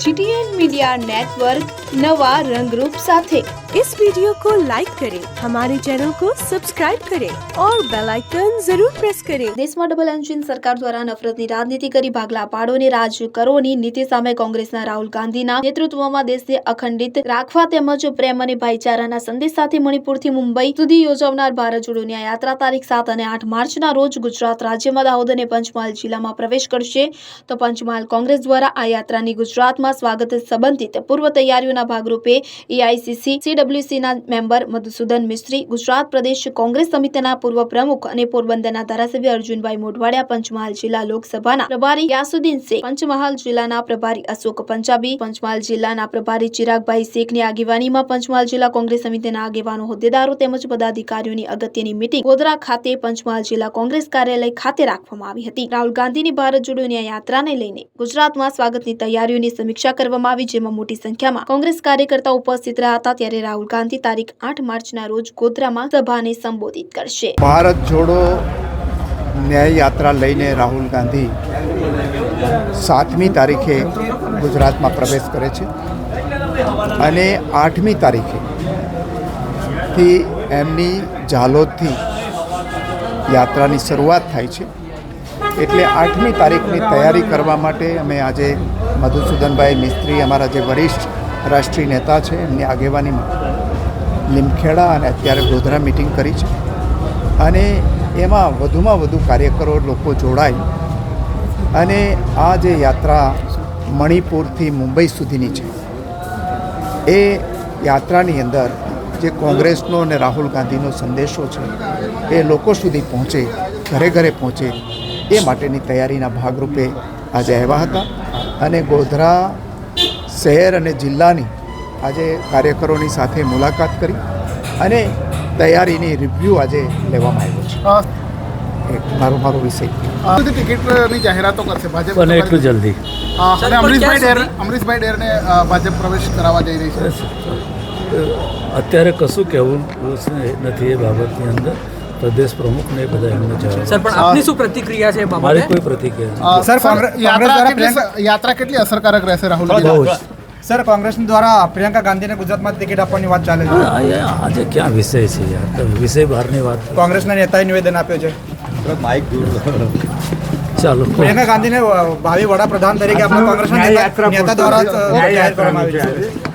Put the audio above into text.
GTN media network नवा रंगरूप साथे इस वीडियो को लाइक करें हमारे चैनल को सब्सक्राइब करें और बेल आइकन जरूर प्रेस करें દેશમાં ડબલ એન્જિન સરકાર દ્વારા નફરતની રાજનીતિ કરી ભાગલા પાડો અને રાજ કરોની નીતિ સામે કોંગ્રેસના રાહુલ ગાંધીના નેતૃત્વમાં દેશને અખંડિત રાખવા તેમજ પ્રેમ અને ભાઈચારાના સંદેશ સાથે મણિપુરથી મુંબઈ સુધી યોજાનાર ભારત જોડો ન્યાય યાત્રા તારીખ સાત અને આઠ માર્ચના રોજ ગુજરાત રાજ્યમાં દાહોદ અને પંચમહાલ જિલ્લામાં પ્રવેશ કરશે તો પંચમહાલ કોંગ્રેસ દ્વારા આ યાત્રાની ગુજરાતમાં સ્વાગત સંબંધિત પૂર્વ તૈયારીઓના ભાગરૂપે એઆઈસીસી, સીડબ્લ્યુસીના મેમ્બર મધુસૂદન મિસ્ત્રી, ગુજરાત પ્રદેશ કોંગ્રેસ સમિતિના પૂર્વ પ્રમુખ અને પોરબંદરના ધારાસભ્ય અર્જુનભાઈ મોઢવાડિયા, પંચમહાલ જિલ્લા લોકસભાના પ્રભારી યાસુદ્દીન શેખ, પંચમહાલ જિલ્લાના પ્રભારી અશોક પંજાબી, પંચમહાલ જિલ્લાના પ્રભારી ચિરાગભાઈ શેખની આગેવાનીમાં પંચમહાલ જિલ્લા કોંગ્રેસ સમિતિના આગેવાનો, હોદ્દેદારો તેમજ પદાધિકારીઓની અગત્યની મિટિંગ ગોધરા ખાતે પંચમહાલ જિલ્લા કોંગ્રેસ કાર્યાલય ખાતે રાખવામાં આવી હતી. રાહુલ ગાંધીની ભારત જોડો યાત્રાને લઈને ગુજરાતમાં સ્વાગતની તૈયારીઓની સમીક્ષા કરવામાં આવી, જેમાં મોટી સંખ્યામાં કોંગ્રેસ કાર્યકર્તા ઉપસ્થિત રહ્યા હતા ત્યારે રાહુલ ગાંધી તારીખ આઠ માર્ચના રોજ ગોધરામાં સભાને સંબોધિત કરશે. ભારત જોડો ન્યાય યાત્રા લઈને રાહુલ ગાંધી સાતમી તારીખે ગુજરાતમાં પ્રવેશ કરે છે અને આઠમી તારીખે થી એમની ઝાલોદથી યાત્રાની શરૂઆત થાય છે. એટલે આઠમી તારીખની તૈયારી કરવા માટે અમે આજે મધુસૂદનભાઈ મિસ્ત્રી અમારા જે વરિષ્ઠ રાષ્ટ્રીય નેતા છે, એમની આગેવાનીમાં લીમખેડા અને અત્યારે ગોધરા મિટિંગ કરી છે. અને એમાં વધુમાં વધુ કાર્યકરો લોકો જોડાય. અને આ જે યાત્રા મણિપુરથી મુંબઈ સુધીની છે, એ યાત્રાની અંદર જે કોંગ્રેસનો અને રાહુલ ગાંધીનો સંદેશો છે, એ લોકો સુધી પહોંચે, ઘરે ઘરે પહોંચે, એ માટેની તૈયારીના ભાગરૂપે આજે આવ્યા હતા. અને ગોધરા શહેર અને જિલ્લાની આજે કાર્યકરોની સાથે મુલાકાત કરી અને તૈયારીની રિવ્યૂ આજે લેવામાં આવ્યો છે. એક મારો મારો વિષય. ટિકિટની જાહેરાતો કરશે ભાજપ બને એટલું જલ્દી. અને અમરીશભાઈ ડેર અમરીશભાઈ ડેરને ભાજપ પ્રવેશ કરાવવા જઈ રહી છે. અત્યારે કશું કહેવું નથી એ બાબતની અંદર. પ્રદેશ પ્રમુખને બધા એમને સર પણ આપની શું પ્રતિક્રિયા છે બાબતે? મારી કોઈ પ્રતિક્રિયા નથી. સર યાત્રા કેટલી યાત્રા કેટલી અસરકારક રહેશે રાહુલ સર કોંગ્રેસ દ્વારા પ્રિયંકા ગાંધીને ગુજરાતમાં ટિકિટ આપવાની વાત ચાલે છે. આજે ક્યાં વિષય છે યાર? વિષય બહારની વાત કોંગ્રેસના નેતાએ નિવેદન આપ્યું છે. ચાલો પ્રિયંકા ગાંધીને ભાવિ વડાપ્રધાન તરીકે આપણા કોંગ્રેસના નેતા નેતા દ્વારા જાહેર કરવામાં આવ્યું છે.